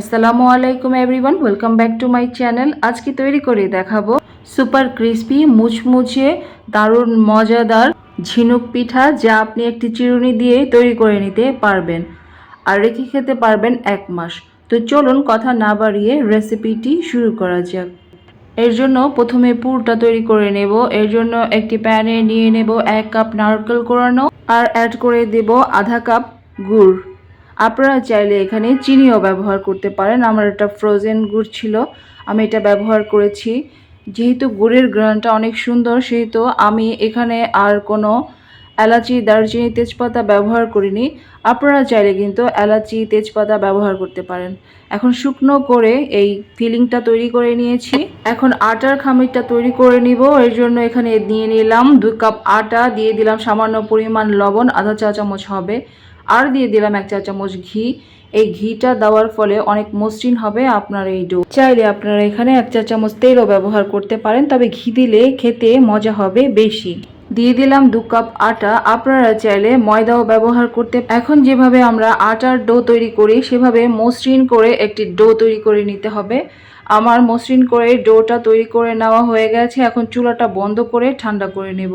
আসসালামু আলাইকুম everyone, welcome back to my channel. আজকে তৈরি করে দেখাবো সুপার ক্রিস্পি, মুচমুচে, দারুণ, মজাদার ঝিনুক পিঠা যা আপনি একটি চিরুনি দিয়ে তৈরি করে নিতে পারবেন আর রেখে খেতে পারবেন এক মাস। তো চলুন কথা না বাড়িয়ে রেসিপিটি শুরু করা যাক। এর জন্য প্রথমে পুরটা তৈরি করে নেব। এর জন্য একটি প্যানে নিয়ে নেব এক কাপ নারকেল কোরানো আর অ্যাড করে দেব আধা কাপ গুড়। আপনারা চাইলে এখানে চিনিও ব্যবহার করতে পারেন। আমার এটা ফ্রোজেন গুড় ছিল, আমি এটা ব্যবহার করেছি। যেহেতু গুড়ের গ্রানটা অনেক সুন্দর, সেহেতু আমি এখানে আর কোনো এলাচি, দারচিনি, তেজপাতা ব্যবহার করিনি। আপনারা চাইলে কিন্তু এলাচি, তেজপাতা ব্যবহার করতে পারেন। এখন শুকনো করে এই ফিলিংটা তৈরি করে নিয়েছি। এখন আটার খামিরটা তৈরি করে নিব। এর জন্য এখানে নিয়ে নিলাম দুই কাপ আটা, দিয়ে দিলাম সামান্য পরিমাণ লবণ, আধা চা চামচ হবে। আর দিয়ে দিলাম এক চা চামচ ঘি। এই ঘিটা দেওয়ার ফলে অনেক মসৃণ হবে আপনার এই ডো। চাইলে আপনারা এখানে এক চা চামচ তেলও ব্যবহার করতে পারেন, তবে ঘি দিলে খেতে মজা হবে বেশি। দিয়ে দিলাম দু কাপ আটা। আপনারা চাইলে ময়দাও ব্যবহার করতে এখন যেভাবে আমরা আটার ডো তৈরি করি, সেভাবে মসৃণ করে একটি ডো তৈরি করে নিতে হবে। আমার মসৃণ করে ডোটা তৈরি করে নেওয়া হয়ে গেছে। এখন চুলাটা বন্ধ করে ঠান্ডা করে নেব।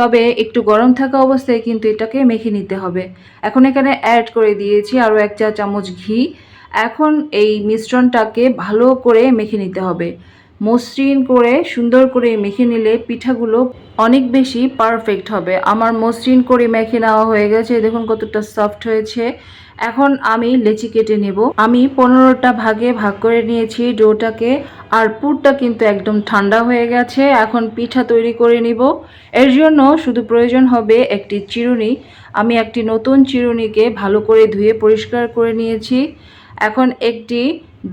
তবে একটু গরম থাকা অবস্থায় কিন্তু এটাকে মেখে নিতে হবে। এখন এখানে অ্যাড করে দিয়েছি আরও এক চা চামচ ঘি। এখন এই মিশ্রণটাকে ভালো করে মেখে নিতে হবে। মসৃণ করে, সুন্দর করে মেখে নিলে পিঠাগুলো অনেক বেশি পারফেক্ট হবে। আমার মসৃণ করে মেখে নেওয়া হয়ে গেছে দেখুন কতটা সফট হয়েছে। এখন আমি লেচি কেটে নেব। আমি পনেরোটা ভাগে ভাগ করে নিয়েছি ডোটাকে, আর পুরটা কিন্তু একদম ঠান্ডা হয়ে গেছে। এখন পিঠা তৈরি করে নিব। এর জন্য শুধু প্রয়োজন হবে একটি চিরুনি। আমি একটি নতুন চিরুনিকে ভালো করে ধুয়ে পরিষ্কার করে নিয়েছি। এখন একটি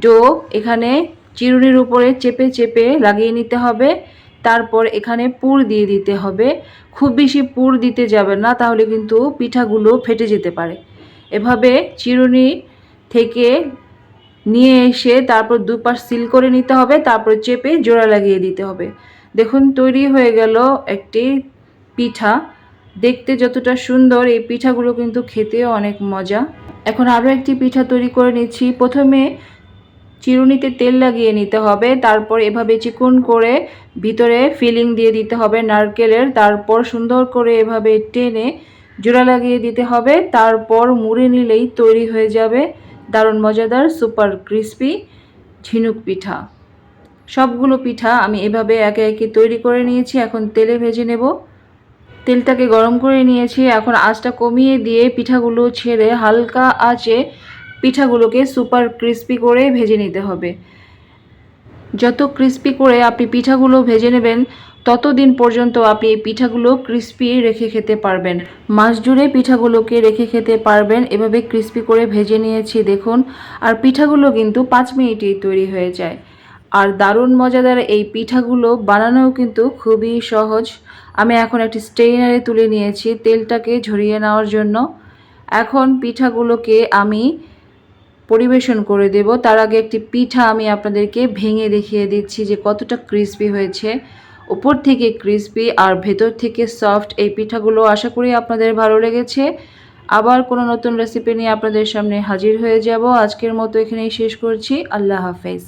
ডো এখানে চিরুনির উপরে চেপে চেপে লাগিয়ে নিতে হবে। তারপর এখানে পুর দিয়ে দিতে হবে। খুব বেশি পুর দিতে যাবে না, তাহলে কিন্তু পিঠাগুলো ফেটে যেতে পারে। এভাবে চিরুনি থেকে নিয়ে এসে তারপর দুপাশ সিল করে নিতে হবে, তারপর চেপে জোড়া লাগিয়ে দিতে হবে। দেখুন, তৈরি হয়ে গেল একটি পিঠা। দেখতে যতটা সুন্দর, এই পিঠাগুলো কিন্তু খেতেও অনেক মজা। এখন আরও একটি পিঠা তৈরি করে নিচ্ছি। প্রথমে চিরুনিতে তেল লাগিয়ে নিতে হবে, তারপর এভাবে চিকন করে ভিতরে ফিলিং দিয়ে দিতে হবে নারকেলের, তারপর সুন্দর করে এভাবে টেনে জোড়া লাগিয়ে দিতে হবে, তারপর মুড়ে নিলেই তৈরি হয়ে যাবে দারুণ মজাদার সুপার ক্রিস্পি ঝিনুক পিঠা। সবগুলো পিঠা আমি এভাবে একে একে তৈরি করে নিয়েছি, এখন তেলে ভেজে নেব। তেলটাকে গরম করে নিয়েছি, এখন আঁচটা কমিয়ে দিয়ে পিঠাগুলো ছেড়ে হালকা আঁচে পিঠাগুলোকে সুপার ক্রিস্পি করে ভেজে নিতে হবে। যত ক্রিস্পি করে আপনি পিঠাগুলো ভেজে নেবেন, ততদিন পর্যন্ত আপনি এই পিঠাগুলো ক্রিস্পি রেখে খেতে পারবেন। মাস জুড়ে পিঠাগুলোকে রেখে খেতে পারবেন। এভাবে ক্রিস্পি করে ভেজে নিয়েছি, দেখুন। আর পিঠাগুলো কিন্তু পাঁচ মিনিটেই তৈরি হয়ে যায়। আর দারুণ মজাদার এই পিঠাগুলো বানানোও কিন্তু খুবই সহজ। আমি এখন একটি স্টেইনারে তুলে নিয়েছি তেলটাকে ঝরিয়ে নেওয়ার জন্য। এখন পিঠাগুলোকে আমি পরিবেশন করে দেব। তার আগে একটি পিঠা আমি আপনাদেরকে ভেঙে দেখিয়ে দিচ্ছি যে কতটা ক্রিসপি হয়েছে। উপর থেকে ক্রিসপি আর ভেতর থেকে সফট এই পিঠাগুলো আশা করি আপনাদের ভালো লেগেছে। আবার কোনো নতুন রেসিপি নিয়ে আপনাদের সামনে হাজির হয়ে যাব। আজকের মতো এখানেই শেষ করছি। আল্লাহ হাফেজ।